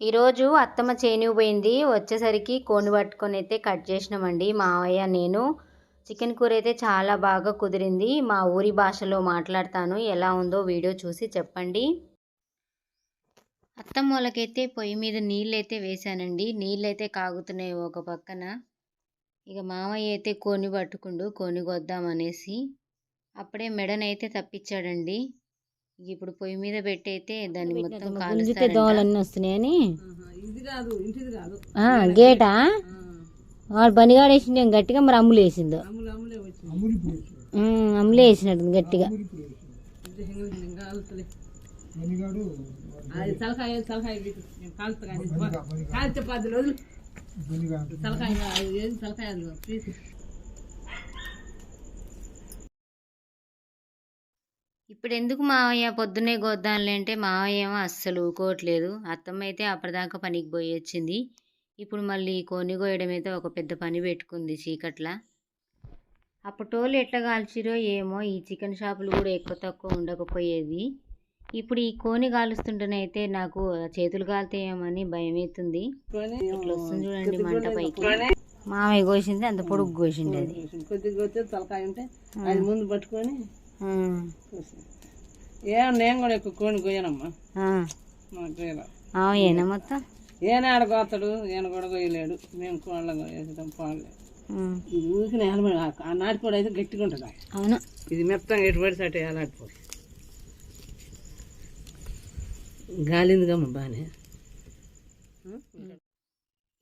ఈరోజు అత్తమ్మ చేనుకు పోయింది. వచ్చేసరికి కోని పట్టుకొని అయితే కట్ చేసినామండి. మావయ్య నేను. చికెన్ కూర అయితే చాలా బాగా కుదిరింది. మా ఊరి భాషలో మాట్లాడతాను. ఎలా ఉందో వీడియో చూసి చెప్పండి. అత్తమ్మ వాళ్ళకైతే పొయ్యి మీద నీళ్ళు అయితే వేశానండి. నీళ్ళు అయితే కాగుతున్నాయి ఒక పక్కన. ఇక మావయ్య అయితే కోని పట్టుకుండు కోని కొద్దామనేసి. అప్పుడే మెడనైతే తప్పించాడండి. ఇప్పుడు పొయ్యి మీద పెట్టి అయితే దాన్ని మొత్తం గుంజితే కాలుస్తారంట. దోమలన్నీ వస్తున్నాయని ఇది కాదు ఇంటిది కాదు. ఆ, గేటా? వాడు ఏం గట్టిగా మరి అమ్ములు వేసిందో అమ్ములు అమ్ములే వచ్చింది ఉమ్, అమ్ములు వేసినట్టు గట్టిగా. తలకాయ తలకాయ పెట్టు. నేను కాలుతా కానీ కాల్చే పది రోజులు తలకాయ అది ఏది తలకాయ అది తీసి ఇప్పుడు ఎందుకు మావయ్య పొద్దున్నే గోద్దాంలే అంటే మావయ్య ఏమో అస్సలు ఊకోవట్లేదు. అత్తమ్మ అయితే అప్పటిదాకా పనికి పోయి వచ్చింది. ఇప్పుడు మళ్ళీ కోని కోయడం అయితే ఒక పెద్ద పని పెట్టుకుంది చీకట్ల. అప్పటోళ్ళు ఎట్లా కాల్చిరో ఏమో ఈ చికెన్ షాపులు కూడా ఎక్కువ తక్కువ ఉండకపోయేది ఇప్పుడు ఈ కోని కాలుస్తుంటేనైతే నాకు చేతులు కాలుతాయేమని భయం అవుతుంది ఇట్లా వస్తుంది చూడండి మంట పైకి. మామయ్య కోసింది అంత పొడుగు కోసింది అది. కొద్దిగా తలకాయ ఉంటే అది ముందు పట్టుకొని ఆ, కోసి. ఏం నేను కూడా ఎక్కువ మొత్తం? ఈయన కూడా మేము కోళ్ళ పాలే. ఇది ఊరికి నేల ఆ నాటిపోడు అయితే గట్టిగా ఉంటుంది అవును. ఇది మెత్తంగా ఎటు పడితే అటు వేలాడిపోదు గాలిందిగమ్మ బాగానే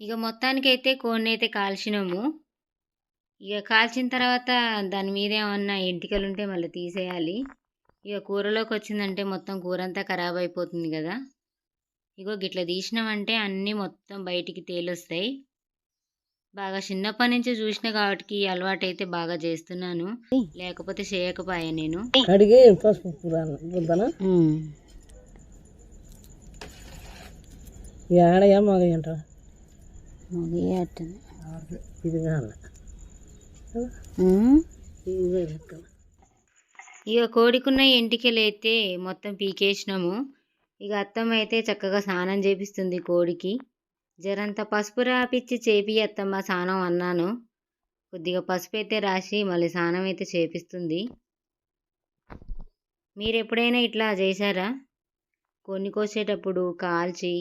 ఇక మొత్తానికి అయితే కోడిని అయితే కాల్చినాము. ఇక కాల్చిన తర్వాత దాని మీద ఏమన్నా ఎంటికలు ఉంటే మళ్ళీ తీసేయాలి. ఇక కూరలోకి వచ్చిందంటే మొత్తం కూర అంతా ఖరాబ్ అయిపోతుంది కదా. ఇగో గిట్లా తీసినామంటే అన్నీ మొత్తం బయటికి తేలొస్తాయి. బాగా చిన్నప్పటి నుంచి చూసిన కాబట్టి ఈ అలవాటు అయితే బాగా చేస్తున్నాను. లేకపోతే చేయకపోయా నేను. అట్టనే. ఇది కాదు ఇక కోడికున్న ఎంటికలు అయితే మొత్తం పీకేసినాము. ఇక అత్తమ్మ అయితే చక్కగా స్నానం చేపిస్తుంది కోడికి. జరంత పసుపు రాపిచ్చి చేపి అత్తమ్మ స్నానం అన్నాను. కొద్దిగా పసుపు అయితే రాసి మళ్ళీ స్నానం అయితే చేపిస్తుంది. మీరు ఎప్పుడైనా ఇట్లా చేశారా? కొన్ని కోసేటప్పుడు కాల్చి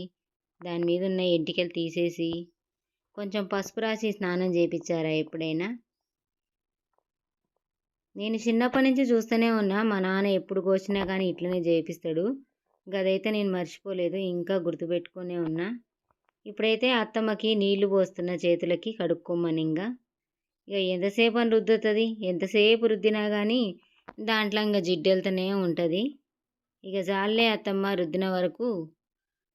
దాని మీద ఉన్న ఎంటికలు తీసేసి కొంచెం పసుపు రాసి స్నానం చేపించారా ఎప్పుడైనా? నేను చిన్నప్పటి నుంచి చూస్తూనే ఉన్నా మా నాన్న ఎప్పుడు కోసినా కానీ ఇట్లనే చేపిస్తాడు గదైతే నేను మర్చిపోలేదు ఇంకా గుర్తుపెట్టుకునే ఉన్నా. ఇప్పుడైతే అత్తమ్మకి నీళ్ళు పోస్తున్న చేతులకి కడుక్కోమని ఇంకా ఇక ఎంతసేపు అని రుద్దుతుంది ఎంతసేపు రుద్దినా కానీ దాంట్లో ఇంకా జిడ్డెళ్తూనే ఉంటుంది. ఇక జాలే అత్తమ్మ రుద్దిన వరకు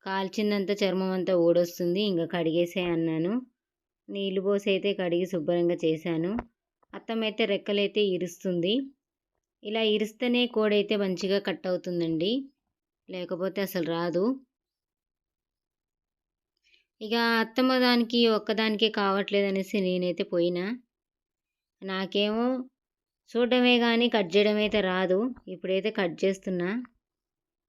కాల్చిందంతా చర్మం అంతా ఊడొస్తుంది ఇంకా కడిగేసే అన్నాను. నీళ్ళు పోసి అయితే కడిగి శుభ్రంగా చేశాను. అత్తమైతే రెక్కలైతే ఇరుస్తుంది. ఇలా ఇరిస్తేనే కోడైతే మంచిగా కట్ అవుతుందండి. లేకపోతే అసలు రాదు. ఇక అత్తమ్మ దానికి ఒక్కదానికే కావట్లేదు అనేసి నేనైతే పోయినా. నాకేమో చూడడమే కానీ కట్ చేయడం అయితే రాదు. ఇప్పుడైతే కట్ చేస్తున్నా.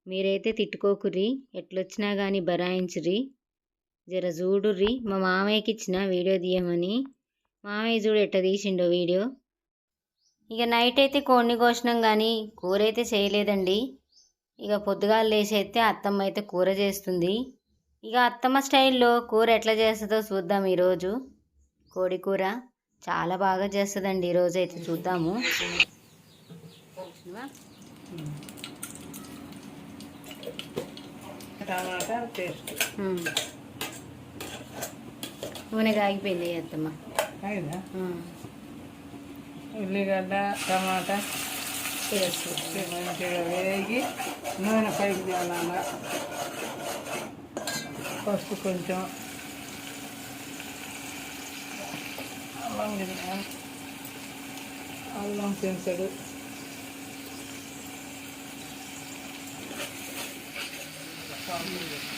మీరైతే తిట్టుకోకుర్రి. ఎట్లొచ్చినా కానీ బరాయించుర్రి. జర చూడుర్రి. మా మామయ్యకి ఇచ్చిన వీడియో తీయమని. మామయ్య చూడు ఎట్ట తీసిండో వీడియో. ఇక నైట్ అయితే కోడిని కోసినాం కానీ కూర అయితే చేయలేదండి. ఇక పొద్దుగాల లేచి అయితే అత్తమ్మ అయితే కూర చేస్తుంది. ఇక అత్తమ్మ స్టైల్లో కూర ఎట్లా చేస్తుందో చూద్దాం ఈరోజు. కోడి కూర చాలా బాగా చేస్తుందండి ఈరోజు అయితే చూద్దాము. నూనె కాగిపోయింది అత్తమ్మ. అయినా ఉమ్. ఉల్లిగడ్డ టమాటా పేస్ట్ మంచిగా వేగి నూనె పైకి తేలాల పసుపు కొంచెం అల్లం గిన్నె అల్లం పెంచడు ఉల్లిగడ్డ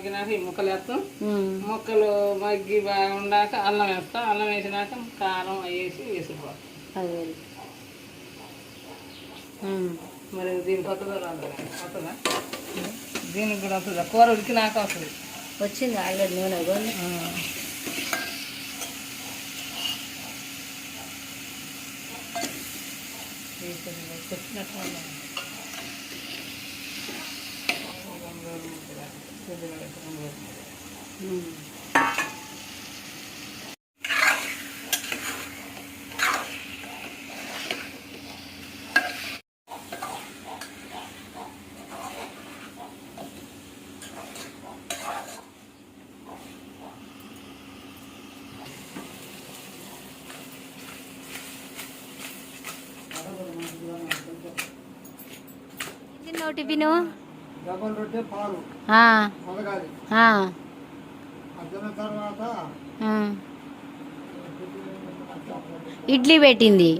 మగ్గినాక ఈ ముక్కలు వేస్తాం. ముక్కలు మగ్గి బాగా ఉండాక అల్లం వేస్తాం. అల్లం వేసినాక కారం వేసి వేసుకోవాలి. మరి దీనికి వస్తుందో రాదు వస్తుందా దీనికి కూడా వస్తుందా కూర ఉడికినాక వస్తుంది. వచ్చింది ఆల్రెడీ నూనె చెప్పినట్టు ఉన్నాం. ఇడ్లీ పెట్టింది.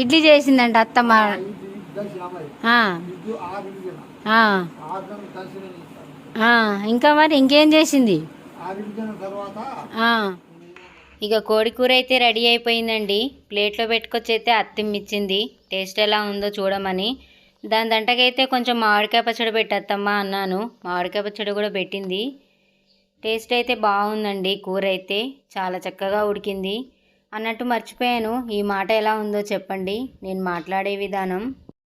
ఇడ్లీ చేసిందంట అత్తమ్మ. ఇంకా మరి ఇంకేం చేసింది. ఇక కోడి కూర అయితే రెడీ అయిపోయిందండి. ప్లేట్లో పెట్టుకొచ్చి అయితే అత్తిమ్మిచ్చింది. టేస్ట్ ఎలా ఉందో చూడమని. దాని దంటకైతే కొంచెం మామిడికాయ పచ్చడి పెట్టేత్తమ్మా అన్నాను. మామిడికాయ పచ్చడి కూడా పెట్టింది. టేస్ట్ అయితే బాగుందండి కూర అయితే చాలా చక్కగా ఉడికింది. అన్నట్టు మర్చిపోయాను ఈ మాట ఎలా ఉందో చెప్పండి. నేను మాట్లాడే విధానం.